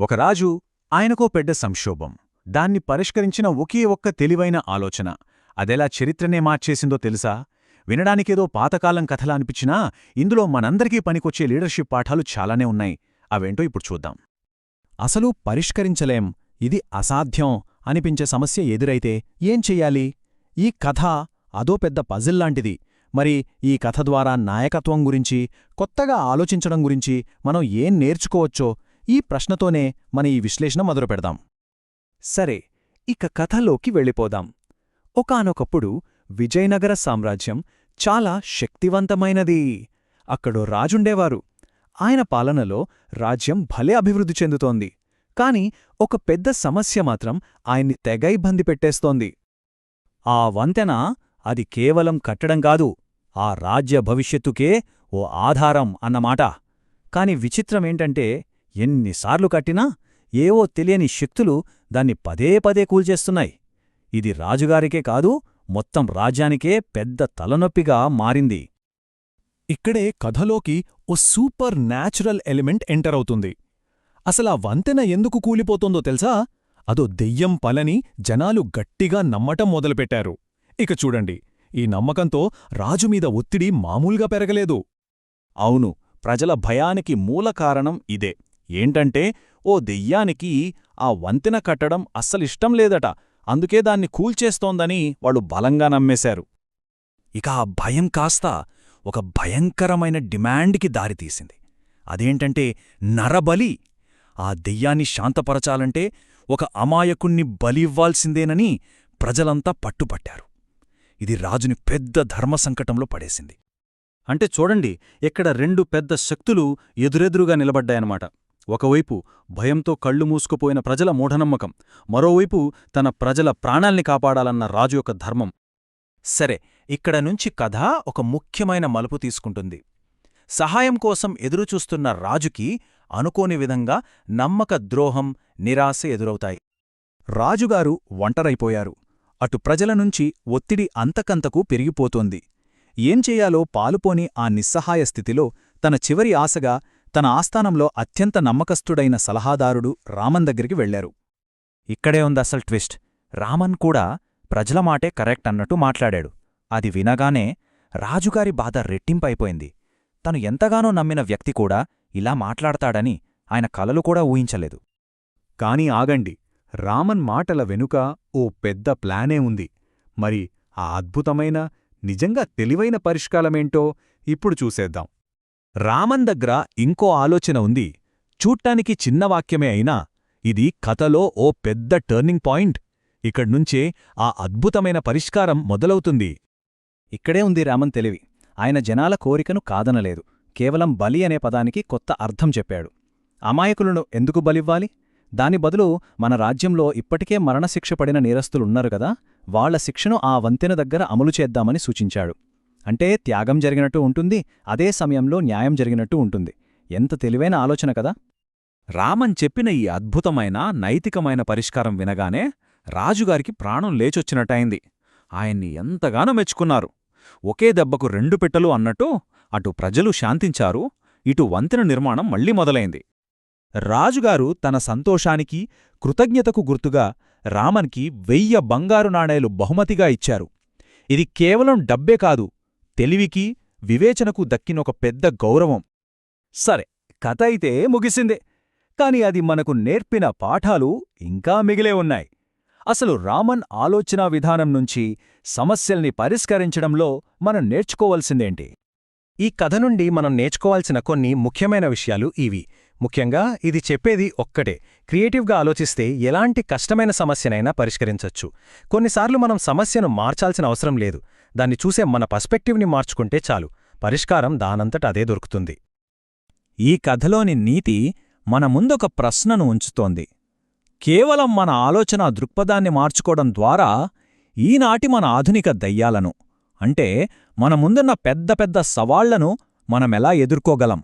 ఒక రాజు ఆయనకో పెద్ద సంక్షోభం. దాన్ని పరిష్కరించిన ఒకే ఒక్క తెలివైన ఆలోచన. అదెలా చరిత్రనే మార్చేసిందో తెలుసా? వినడానికేదో పాతకాలం కథలా అనిపించినా ఇందులో మనందరికీ పనికొచ్చే లీడర్షిప్ పాఠాలు చాలానే ఉన్నాయి. అవేంటో ఇప్పుడు చూద్దాం. అసలు పరిష్కరించలేం. ఇది అసాధ్యం అనిపించే సమస్య ఎదురైతే ఏం చెయ్యాలి? ఈ కథ అదో పెద్ద పజిల్లాంటిది మరి ఈ కథ ద్వారా నాయకత్వం గురించి కొత్తగా ఆలోచించడం గురించి మనం ఏం నేర్చుకోవచ్చో ఈ ప్రశ్నతోనే మన ఈ విశ్లేషణ మొదలుపెడదాం సరే ఇక కథలోకి వెళ్ళిపోదాం. ఒకానొకప్పుడు విజయనగర సామ్రాజ్యం చాలా శక్తివంతమైనది. అక్కడో రాజుండేవారు. ఆయన పాలనలో రాజ్యం భలే అభివృద్ధి చెందుతోంది. కాని ఒక పెద్ద సమస్య మాత్రం ఆయన్ని తెగ ఇబ్బంది పెట్టేస్తోంది. ఆ వంతెన అది కేవలం కట్టడం కాదు ఆ రాజ్య భవిష్యత్తుకే ఓ ఆధారం అన్నమాట. కాని విచిత్రమేంటంటే ఎన్నిసార్లు కట్టినా ఏవో తెలియని శక్తులు దాన్ని పదే పదే కూల్చేస్తున్నాయి. ఇది రాజుగారికే కాదు మొత్తం రాజ్యానికే పెద్ద తలనొప్పిగా మారింది. ఇక్కడే కథలోకి ఓ సూపర్ న్యాచురల్ ఎలిమెంట్ ఎంటర్ అవుతుంది. అసలా వంతెన ఎందుకు కూలిపోతోందో తెలుసా? అదో దెయ్యం పలని జనాలు గట్టిగా నమ్మటం మొదలుపెట్టారు. ఇక చూడండి ఈ నమ్మకంతో రాజుమీద ఒత్తిడి మామూలుగా పెరగలేదు. అవును ప్రజల భయానికి మూల కారణం ఇదే. ఏంటంటే ఓ దెయ్యానికి ఆ వంతెన కట్టడం అస్సలిష్టం లేదట. అందుకే దాన్ని కూల్చేస్తోందని వాళ్ళు బలంగా నమ్మేశారు. ఇక ఆ భయం కాస్త ఒక భయంకరమైన డిమాండ్కి దారితీసింది అదేంటంటే నరబలి ఆ దెయ్యాన్ని శాంతపరచాలంటే ఒక అమాయకుణ్ణి బలివ్వాల్సిందేనని ప్రజలంతా పట్టుపట్టారు. ఇది రాజుని పెద్ద ధర్మసంకటంలో పడేసింది. అంటే చూడండి ఇక్కడ రెండు పెద్ద శక్తులు ఎదురెదురుగా నిలబడ్డాయన్నమాట. ఒకవైపు భయంతో కళ్ళు మూసుకుపోయిన ప్రజల మూఢనమ్మకం మరోవైపు తన ప్రజల ప్రాణాల్ని కాపాడాలన్న రాజు యొక్క ధర్మం. సరే ఇక్కడ నుంచి కథ ఒక ముఖ్యమైన మలుపు తీసుకుంటుంది. సహాయం కోసం ఎదురుచూస్తున్న రాజుకి అనుకోని విధంగా నమ్మక ద్రోహం నిరాశ ఎదురవుతాయి. రాజుగారు ఒంటరైపోయారు. అటు ప్రజల నుంచి ఒత్తిడి అంతకంతకు పెరిగిపోతోంది. ఏం చెయ్యాలో పాలుపోని ఆ నిస్సహాయ స్థితిలో తన చివరి ఆశగా తన ఆస్థానంలో అత్యంత నమ్మకస్తుడైన సలహాదారుడు రామన్ దగ్గరికి వెళ్ళారు ఇక్కడే ఉంది అసలు ట్విస్ట్. రామన్ కూడా ప్రజల మాటే కరెక్ట్ అన్నట్టు మాట్లాడాడు. అది వినగానే రాజుగారి బాధ రెట్టింపైపోయింది. తను ఎంతగానో నమ్మిన వ్యక్తి కూడా ఇలా మాట్లాడతాడని ఆయన కలలు కూడా ఊహించలేదు. కాని ఆగండి. రామన్ మాటల వెనుక ఓ పెద్ద ప్లానే ఉంది. మరి ఆ అద్భుతమైన నిజంగా తెలివైన పరిష్కారమేంటో ఇప్పుడు చూసేద్దాం. రామన్ దగ్గర ఇంకో ఆలోచన ఉంది. చూట్టానికి చిన్న వాక్యమే అయినా ఇది కథలో ఓ పెద్ద టర్నింగ్ పాయింట్. ఇక్కడ్నుంచే ఆ అద్భుతమైన పరిష్కారం మొదలవుతుంది. ఇక్కడే ఉంది రామన్ తెలివి. ఆయన జనాల కోరికను కాదనలేదు. కేవలం బలి అనే పదానికి కొత్త అర్థం చెప్పాడు. అమాయకులను ఎందుకు బలివ్వాలి? దాని బదులు మన రాజ్యంలో ఇప్పటికే మరణశిక్ష పడిన నేరస్తులున్నారు వాళ్ళ శిక్షను ఆ వంతెన దగ్గర అమలు చేద్దామని సూచించాడు. అంటే త్యాగం జరిగినట్టు ఉంటుంది అదే సమయంలో న్యాయం జరిగినట్టు ఉంటుంది. ఎంత తెలివైన ఆలోచన కదా! రామన్ చెప్పిన ఈ అద్భుతమైన నైతికమైన పరిష్కారం వినగానే రాజుగారికి ప్రాణం లేచొచ్చినట్టయింది. ఆయన్ని ఎంతగానో మెచ్చుకున్నారు. ఒకే దెబ్బకు రెండు పెట్టలు అన్నట్టు అటు ప్రజలు శాంతించారు ఇటు వంతెన నిర్మాణం మళ్ళీ మొదలైంది. రాజుగారు తన సంతోషానికి కృతజ్ఞతకు గుర్తుగా రామన్కి వెయ్య బంగారు నాణేలు బహుమతిగా ఇచ్చారు. ఇది కేవలం డబ్బే కాదు తెలివికి వివేచనకు దక్కినొక పెద్ద గౌరవం. సరే కథ అయితే ముగిసిందే. కాని అది మనకు నేర్పిన పాఠాలు ఇంకా మిగిలే ఉన్నాయి. అసలు రామన్ ఆలోచనా విధానం నుంచి సమస్యల్ని పరిష్కరించడంలో మనం నేర్చుకోవలసిందేంటి? ఈ కథ నుండి మనం నేర్చుకోవాల్సిన కొన్ని ముఖ్యమైన విషయాలు ఇవి. ముఖ్యంగా ఇది చెప్పేది ఒక్కటే. క్రియేటివ్గా ఆలోచిస్తే ఎలాంటి కష్టమైన సమస్యనైనా పరిష్కరించొచ్చు. కొన్నిసార్లు మనం సమస్యను మార్చాల్సిన అవసరం లేదు. దాన్ని చూసే మన పర్స్పెక్టివ్ని మార్చుకుంటే చాలు. పరిష్కారం దానంతట అదే దొరుకుతుంది. ఈ కథలోని నీతి మన ముందొక ప్రశ్నను ఉంచుతోంది. కేవలం మన ఆలోచన దృక్పథాన్ని మార్చుకోవడం ద్వారా ఈనాటి మన ఆధునిక దయ్యాలను అంటే మన ముందున్న పెద్ద పెద్ద సవాళ్ళను మనమెలా ఎదుర్కోగలం?